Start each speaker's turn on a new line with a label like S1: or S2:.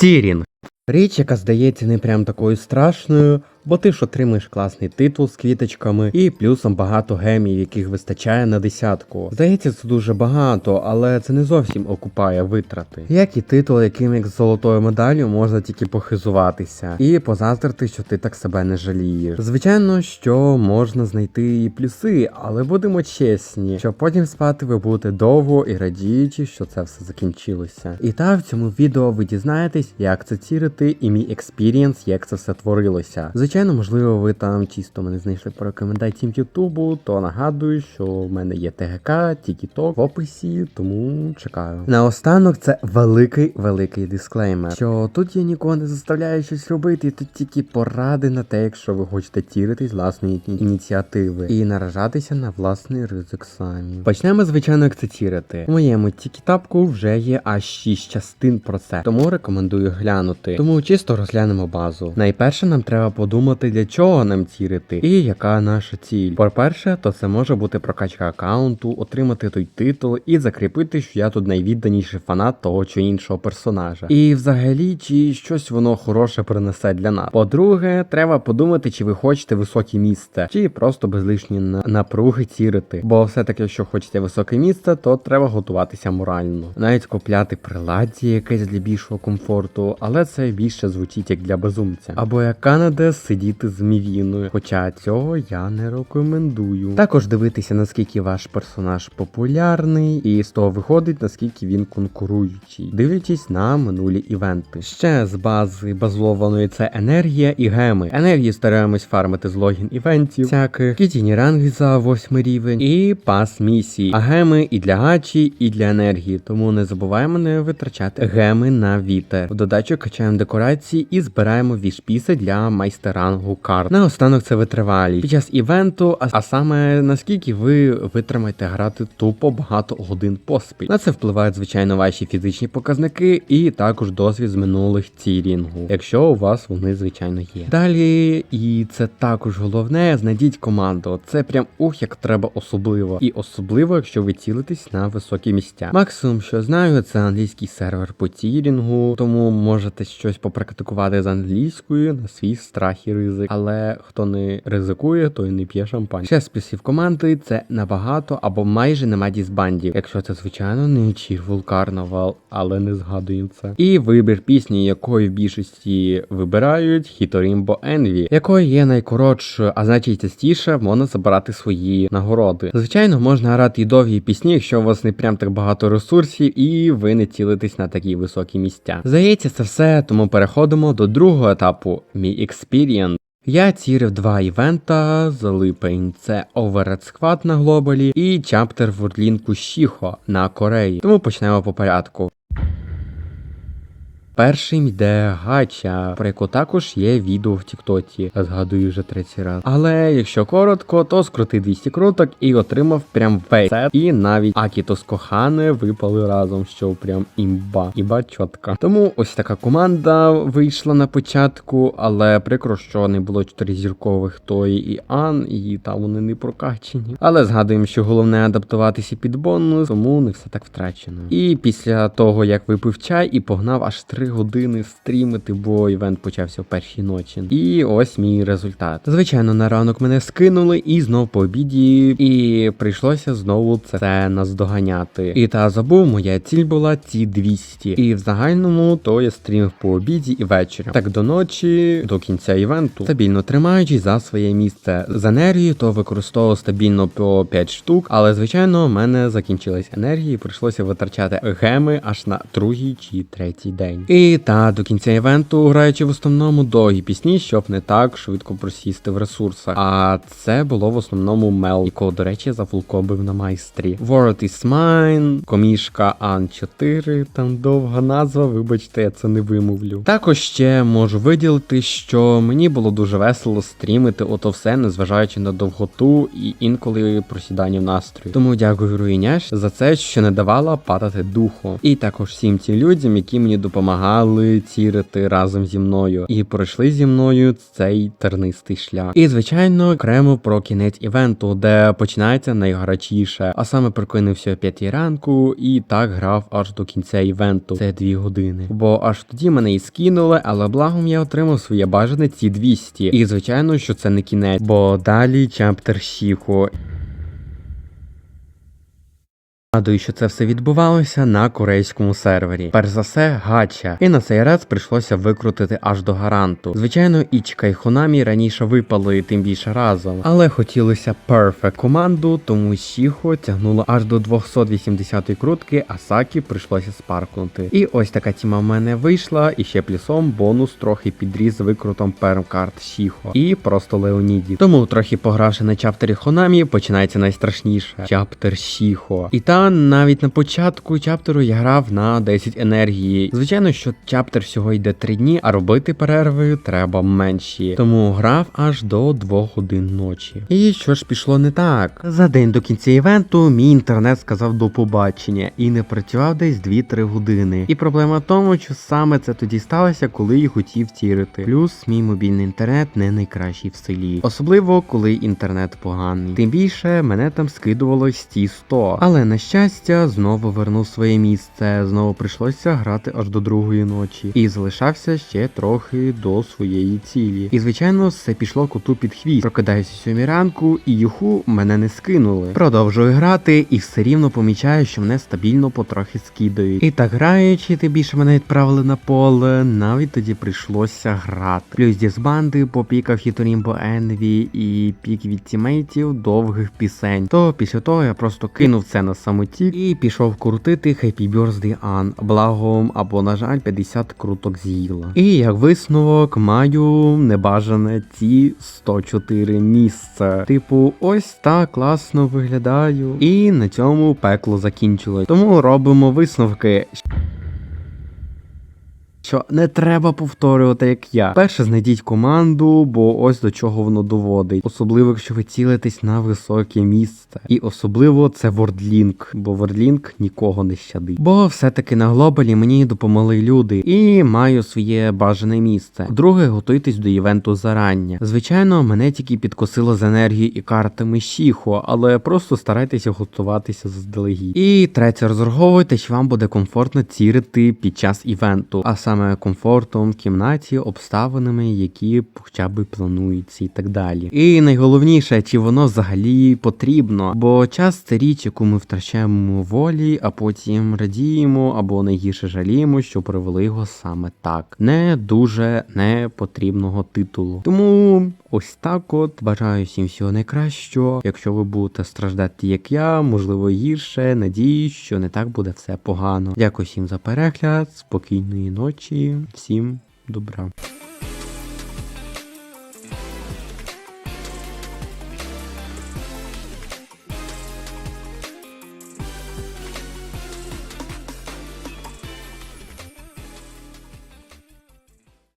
S1: Тірінг. Річ, яка здається не прям такою страшною, бо ти ж отримаєш класний титул з квіточками і плюсом багато гемів, яких вистачає на десятку. Здається, це дуже багато, але це не зовсім окупає витрати. Як і титул, яким як з золотою медаллю можна тільки похизуватися і позаздрити, що ти так себе не жалієш. Звичайно, що можна знайти і плюси, але будемо чесні, що потім спати ви будете довго і радіючи, що це все закінчилося. І так в цьому відео ви дізнаєтесь, як це цірити, і мій експірієнс, як це все творилося. Звичайно, можливо, ви там чисто мене знайшли по рекомендаціям Ютубу, то нагадую, що в мене є ТГК, Тікіток в описі, тому чекаю. Наостанок це великий великий дисклеймер. Що тут я нікого не заставляю щось робити, тут тільки поради на те, якщо ви хочете тірити з власної ініціативи і наражатися на власний ризик самі. Почнемо, звичайно, як це тірити. В моєму тікітапку вже є аж 6 частин про це, тому рекомендую глянути. Тому чисто розглянемо базу. Найперше нам треба подумати, для чого нам тірити і яка наша ціль. По-перше, то це може бути прокачка аккаунту, отримати той титул і закріпити, що я тут найвідданіший фанат того чи іншого персонажа. І взагалі, чи щось воно хороше принесе для нас. По-друге, треба подумати, чи ви хочете високе місце, чи просто без на- напруги цірити. Бо все-таки, якщо хочете високе місце, то треба готуватися морально. Навіть купляти приладдя якесь для більшого комфорту, але це більше звучить як для безумця. Або як Канада сидіти з мівіною. Хоча цього я не рекомендую. Також дивитися, наскільки ваш персонаж популярний, і з того виходить, наскільки він конкуруючий, дивлячись на минулі івенти. Ще з бази базованої це енергія і геми. Енергії стараємось фармити з логін івентів, всяких кітіні ранги за 8 рівень і пас місій. А геми і для гачі, і для енергії. Тому не забуваємо не витрачати геми на вітер. В додачу качаємо декорації і збираємо вішпіси для майстерангу карт. Наостанок це витривалість. Під час івенту, а, саме наскільки ви витримаєте грати тупо багато годин поспіль. На це впливають, звичайно, ваші фізичні показники і також досвід з минулих цірінгу, якщо у вас вони, звичайно, є. Далі, і це також головне, знайдіть команду. Це прям ух, як треба особливо. І особливо, якщо ви цілитесь на високі місця. Максимум, що знаю, це англійський сервер по цірінгу, тому можете щось попрактикувати з англійською на свій страх і ризик. Але хто не ризикує, той не п'є шампань. Ще з плюсів команди це набагато або майже нема дізбандів, якщо це звичайно не Cheerful Carnival, але не згадуємо це. І вибір пісні, якої в більшості вибирають Хіторімбо Envy, якої є найкоротшою, а значить частіше можна забирати свої нагороди. Звичайно, можна грати і довгі пісні, якщо у вас не прям так багато ресурсів, і ви не цілитесь на такі високі місця. Здається, це все, тому переходимо до другого етапу мій Experience. Я цірив два івента за липень: це Overhead Squad на глобалі і Чаптер в Урлінку Шіхо на Кореї. Тому почнемо по порядку. Першим йде гача, про яку також є відео в Тіктоці, згадую вже третій раз. Але якщо коротко, то скрути 200 круток і отримав прям весь сет. І навіть Акіто з Кохане випали разом, що прям імба, іба чітка. Тому ось така команда вийшла на початку, але прикро, що не було чотиризіркових Тої і Ан, і там вони не прокачені. Але згадуємо, що головне адаптуватися під бонус, тому не все так втрачено. І після того, як випив чай і погнав аж 3 години стрімити, бо івент почався в першій ночі. І ось мій результат. Звичайно, на ранок мене скинули і знов по обіді, і прийшлося знову це, наздоганяти. І та забув, моя ціль була ці 200. І в загальному то я стрімив по обіді і ввечері. Так до ночі, до кінця івенту, стабільно тримаючись за своє місце. З енергії то використовував стабільно по 5 штук, але звичайно, в мене закінчилась енергія, і прийшлося витрачати геми аж на другий чи третій день. І та до кінця івенту, граючи в основному довгі пісні, щоб не так швидко просісти в ресурсах. А це було в основному Мел, якого, до речі, зафулкобив на майстрі. World is Mine, комішка Ан 4, там довга назва, вибачте, я це не вимовлю. Також ще можу виділити, що мені було дуже весело стрімити ото все, незважаючи на довготу і інколи просідання в настрої. Тому дякую Руїняш за це, що не давала падати духу. І також всім цим людям, які мені допомагають допомагали тірити разом зі мною і пройшли зі мною цей тернистий шлях. І звичайно, окремо про кінець івенту, де починається найгарячіше, а саме прокинувся о 5 ранку і так грав аж до кінця івенту. Це 2 години. Бо аж тоді мене і скинули, але благом я отримав своє бажане ці 200. І звичайно, що це не кінець, бо далі чаптер Шіхо. Нагадую, що це все відбувалося на корейському сервері. Перш за все, гача. І на цей раз прийшлося викрутити аж до гаранту. Звичайно, Ічка і Хонамі раніше випали тим більше разом, але хотілося перфект команду, тому Шіхо тягнуло аж до 280-ї крутки, а Сакі прийшлося спаркнути. І ось така тіма в мене вийшла, і ще плюсом бонус трохи підріз викрутом пермкарт Шіхо. І просто Леоніді. Тому трохи погравши на чаптері Хонамі, починається найстрашніше. Чаптер Шіхо. І навіть на початку чаптеру я грав на 10 енергії. Звичайно, що чаптер всього йде 3 дні, а робити перерви треба менші. Тому грав аж до 2 годин ночі. І що ж пішло не так? За день до кінця івенту мій інтернет сказав до побачення і не працював десь 2-3 години. І проблема в тому, що саме це тоді сталося, коли я хотів тірити. Плюс мій мобільний інтернет не найкращий в селі. Особливо коли інтернет поганий. Тим більше мене там скидувало сті 100. Але на щастя, знову вернув своє місце. Знову прийшлося грати аж до другої ночі. І залишався ще трохи до своєї цілі. І звичайно, все пішло коту під хвіст. Прокидаюся сьомій ранку, і юху мене не скинули. Продовжую грати, і все рівно помічаю, що мене стабільно потрохи скидають. І так граючи, ти більше мене відправили на поле. Навіть тоді прийшлося грати. Плюс дізбанди попікав Хіторімбо Енві і пік від тімейтів довгих пісень. То після того я просто кинув це на самотік і пішов крутити Happy Birthday Ан. благом або, на жаль, 50 круток з'їла. І як висновок маю небажане ці 104 місця. Типу, ось так класно виглядаю. І на цьому пекло закінчилось. Тому робимо висновки. Що не треба повторювати, як я. Перше знайдіть команду, бо ось до чого воно доводить. Особливо, якщо ви цілитесь на високе місце. І особливо це Вордлінк, бо Вордлінк нікого не щадить. Бо все-таки на глобалі мені допомогли люди і маю своє бажане місце. Друге, готуйтесь до івенту зарання. Звичайно, мене тільки підкосило з енергією і картами Шіхо, але просто старайтеся готуватися заздалегідь. І третє, розраховуйте, що вам буде комфортно цірити під час івенту, а саме комфортом в кімнаті, обставинами, які хоча б плануються і так далі. І найголовніше, чи воно взагалі потрібно, бо час це річ, яку ми втрачаємо волі, а потім радіємо або найгірше жаліємо, що провели його саме так. Не дуже непотрібного титулу. Тому ось так от бажаю всім всього найкращого. Якщо ви будете страждати, як я, можливо гірше, надіюсь, що не так буде все погано. Дякую всім за перегляд, спокійної ночі, всім добра.